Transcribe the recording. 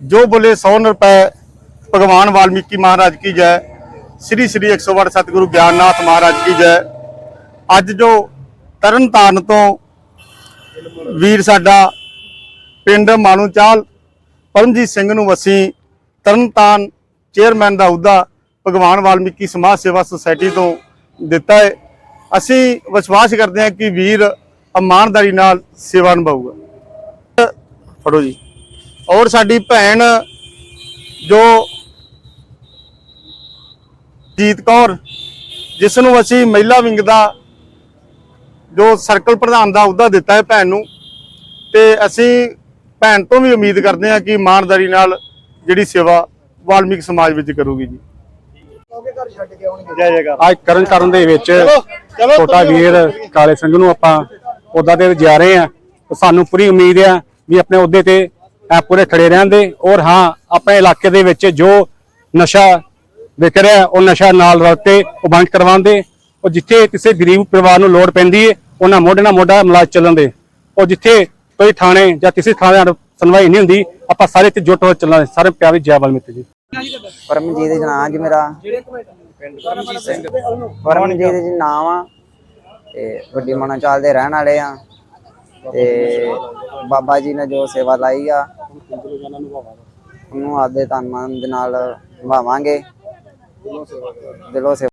ਜੋ ਬੋਲੇ 100 ਰੁਪਏ ਭਗਵਾਨ ਵਾਲਮੀਕੀ ਮਹਾਰਾਜ ਕੀ ਜੈ। ਸ੍ਰੀ ਸ੍ਰੀ 108 ਸਤਿਗੁਰੂ ਗਿਆਨਨਾਥ ਮਹਾਰਾਜ ਕੀ ਜੈ। ਅੱਜ ਜੋ ਤਰਨਤਾਰਨ ਤੋਂ ਵੀਰ ਸਾਡਾ ਪਿੰਡ ਮਾਨੂਚਾਲ ਪਰਮਜੀਤ ਸਿੰਘ ਨੂੰ ਅਸੀਂ ਤਰਨਤਾਰਨ ਚੇਅਰਮੈਨ ਦਾ ਅਹੁਦਾ ਭਗਵਾਨ ਵਾਲਮੀਕੀ ਸਮਾਜ ਸੇਵਾ ਸੁਸਾਇਟੀ ਤੋਂ ਦਿੱਤਾ ਹੈ। ਅਸੀਂ ਵਿਸ਼ਵਾਸ ਕਰਦੇ ਹਾਂ ਕਿ ਵੀਰ ਇਮਾਨਦਾਰੀ ਨਾਲ ਸੇਵਾ ਨਿਭਾਊਗਾ। ਫੜੋ ਜੀ। ਔਰ ਸਾਡੀ ਭੈਣ ਜੋ ਜੀਤ ਕੌਰ ਜਿਸ ਨੂੰ ਅਸੀਂ ਮਹਿਲਾ ਵਿੰਗ ਦਾ ਜੋ ਸਰਕਲ ਪ੍ਰਧਾਨ ਦਾ ਅਹੁਦਾ ਦਿੱਤਾ ਹੈ ਭੈਣ ਨੂੰ ਤੇ ਅਸੀਂ ਭੈਣ ਤੋਂ ਵੀ ਉਮੀਦ ਕਰਦੇ ਹਾਂ ਕਿ ਇਮਾਨਦਾਰੀ ਨਾਲ ਜਿਹੜੀ ਸੇਵਾ ਵਾਲਮੀਕ ਸਮਾਜ ਵਿੱਚ ਕਰੂਗੀ ਜੀ। ਜੈ ਜੈਕਾਰ। ਅੱਜ ਕਰਨ ਕਰਨ ਦੇ ਵਿੱਚ ਛੋਟਾ ਵੀਰ ਕਾਲੇ ਸਿੰਘ ਨੂੰ ਆਪਾਂ ਉਹਦਾ ਤੇ ਜਾ ਰਹੇ ਆ ਸਾਨੂੰ ਪੂਰੀ ਉਮੀਦ ਆ ਵੀ ਆਪਣੇ ਉਹਦੇ ਤੇ ਪੂਰੇ ਖੜੇ ਰਹਿੰਦੇ ਔਰ ਹਾਂ, ਆਪਣੇ ਇਲਾਕੇ ਦੇ ਵਿੱਚ ਜੋ ਨਸ਼ਾ ਵਿਕ ਰਿਹਾ ਉਹ ਨਸ਼ਾ ਨਾਲ ਰਲ ਕੇ ਉਹ ਬੰਦ ਕਰਵਾਉਂਦੇ। ਉਹ ਜਿੱਥੇ ਕਿਸੇ ਗਰੀਬ ਪਰਿਵਾਰ ਨੂੰ ਲੋੜ ਪੈਂਦੀ ਹੈ ਉਹਨਾਂ ਮੋਢੇ ਨਾਲ ਮੋਢਾ ਮਿਲਾ ਚੱਲਣ ਦੇ ਉਹ ਜਿੱਥੇ ਕੋਈ ਥਾਣੇ ਜਾਂ ਕਿਸੇ ਥਾਣੇ ਨਾਲ ਸੁਣਵਾਈ ਨਹੀਂ ਹੁੰਦੀ, ਆਪਾਂ ਸਾਰੇ ਤੇ ਜੁਟ ਹੋ ਕੇ ਚੱਲਾਂਗੇ ਸਾਰੇ ਪਿਆਰੀ ਜੈ ਵਾਲਮੀਕੀ ਜੀ। ਪਰਮਜੀਤ ਜੀ, ਨਾਂ ਜੀ ਮੇਰਾ। ਪਰਮਜੀਤ ਜੀ ਨਾਮ ਆ ਤੇ ਵੱਡੀ ਮਨਾ ਚਾਲ ਦੇ ਰਹਿਣ ਵਾਲੇ ਆ। ਤੇ ਬਾਬਾ ਜੀ ਨੇ ਜੋ ਸੇਵਾ ਲਾਈ ਆ ਉਹਨੂੰ ਆਪਦੇ ਤਨ ਮਨ ਦੇ ਨਾਲ ਨਿਭਾਵਾਂਗੇ ਦਿਲੋਂ ਸੇਵਾ